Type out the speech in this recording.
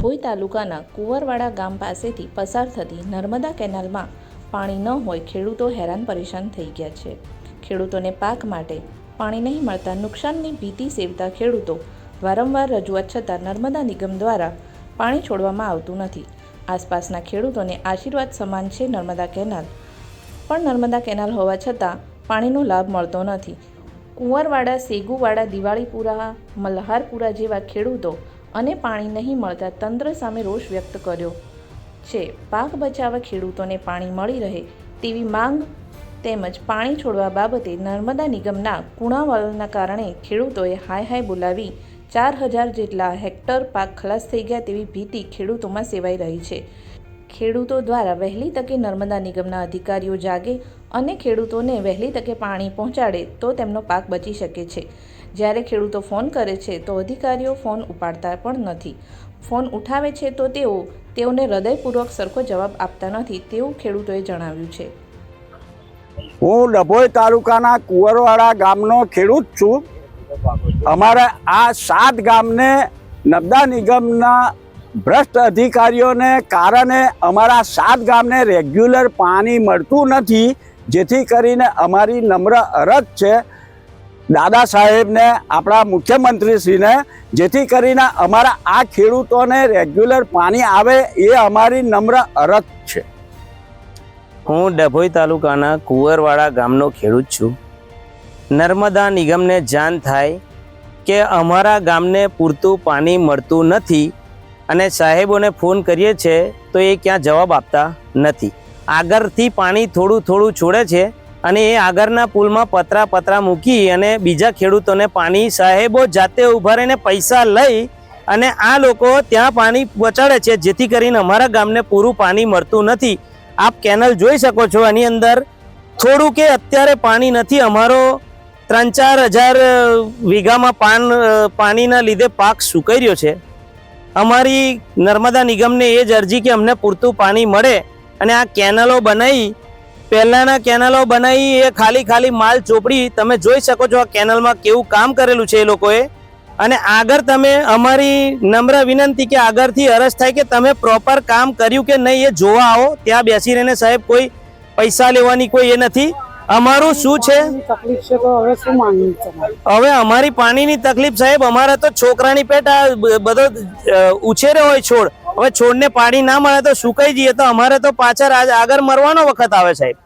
તાલુકાના કુંવરવાડા ગામ પાસેથી પસાર થતી નર્મદા કેનાલમાં પાણી ન હોય ખેડૂતો હેરાન પરેશાન થઈ ગયા છે. ખેડૂતોને પાક માટે પાણી નહીં મળતા નુકસાનની ભીતિ સેવતા ખેડૂતો વારંવાર રજૂઆત છતાં નર્મદા નિગમ દ્વારા પાણી છોડવામાં આવતું નથી. આસપાસના ખેડૂતોને આશીર્વાદ સમાન છે નર્મદા કેનાલ. પણ નર્મદા કેનાલ હોવા છતાં પાણીનો લાભ મળતો નથી. કુંવરવાડા, સેગુવાડા, દિવાળીપુરા, મલ્હારપુરા જેવા ખેડૂતો અને પાણી નહીં મળતા તંત્ર સામે રોષ વ્યક્ત કર્યો. છે, પાક બચાવવા ખેડૂતોને પાણી મળી રહે તેવી માંગ તેમજ પાણી છોડવા બાબતે નર્મદા નિગમના કુણાવલના કારણે ખેડૂતોએ હાય હાય બોલાવી ચાર હજાર જેટલા હેક્ટર પાક ખલાસ થઈ ગયા તેવી ભીતિ ખેડૂતોમાં સેવાઈ રહી છે. ખેડૂતો દ્વારા વહેલી તકે નર્મદા નિગમના અધિકારીઓ જાગે અને ખેડૂતોને વહેલી તકે પાણી પહોંચાડે તો તેમનો પાક બચી શકે છે. જ્યારે ખેડૂતો ફોન કરે છે તો અધિકારીઓ ફોન ઉપાડતા પણ નથી. ફોન ઉઠાવે છે તો તેઓ તેઓને હૃદયપૂર્વક સરખો જવાબ આપતા નથી તેવું ખેડૂતોએ જણાવ્યું છે. હું ડભોઈ તાલુકાના કુંવરવાડા ગામનો ખેડૂત છું. અમારે આ સાત ગામને નબદા નિગમના ભ્રષ્ટ અધિકારીઓને કારણે અમારા સાત ગામને રેગ્યુલર પાણી મળતું નથી, જેથી કરીને અમારી નમ્ર અરજ છે દાદા સાહેબને, આપણા મુખ્યમંત્રીશ્રીને, જેથી કરીને અમારા આ ખેડૂતોને રેગ્યુલર પાણી આવે એ અમારી નમ્ર અરજ છે. હું ડભોઈ તાલુકાના કુંવરવાડા ગામનો ખેડૂત છું. નર્મદા નિગમને જાણ થાય કે અમારા ગામને પૂરતું પાણી મળતું નથી અને સાહેબોને ફોન કરીએ છીએ તો એ ક્યાં જવાબ આપતા નથી. આગળથી પાણી થોડું થોડું છોડે છે અને એ આગળના પુલમાં પતરા પતરા મૂકી અને બીજા ખેડૂતોને પાણી સાહેબો જાતે ઊભા રહીને પૈસા લઈ અને આ લોકો ત્યાં પાણી પહોંચાડે છે, જેથી કરીને અમારા ગામને પૂરું પાણી મળતું નથી. આપ કેનલ જોઈ શકો છો એની અંદર થોડું કે અત્યારે પાણી નથી. અમારો ત્રણ ચાર હજાર વીઘામાં પાન પાણીના લીધે પાક સુકાઈ રહ્યો છે. અમારી નર્મદા નિગમને એ જ અરજી કે અમને પૂરતું પાણી મળે અને આ કેનલો બનાવી પહેલાંના કેનલો બનાવી એ ખાલી ખાલી માલ ચોપડી તમે જોઈ શકો છો આ કેનલમાં કેવું કામ કરેલું છે એ લોકોએ. અને આગળ તમે અમારી નમ્ર વિનંતી કે આગળથી અરજ થાય કે તમે પ્રોપર કામ કર્યું કે નહીં એ જોવા આવો. ત્યાં બેસી રહીને સાહેબ કોઈ પૈસા લેવાની કોઈ એ નથી. અમારું શું છે? તકલીફ છે તો હવે શું માંગણી તમારી? હવે અમારી પાણીની તકલીફ સાહેબ અમારા તો છોકરાની પેટ આ બધો ઉછેરે હોય છોડ. હવે છોડને પાણી ના મળે તો સુકાઈ જઈએ. તો અમારે તો પાછળ આગળ મરવાનો વખત આવે સાહેબ.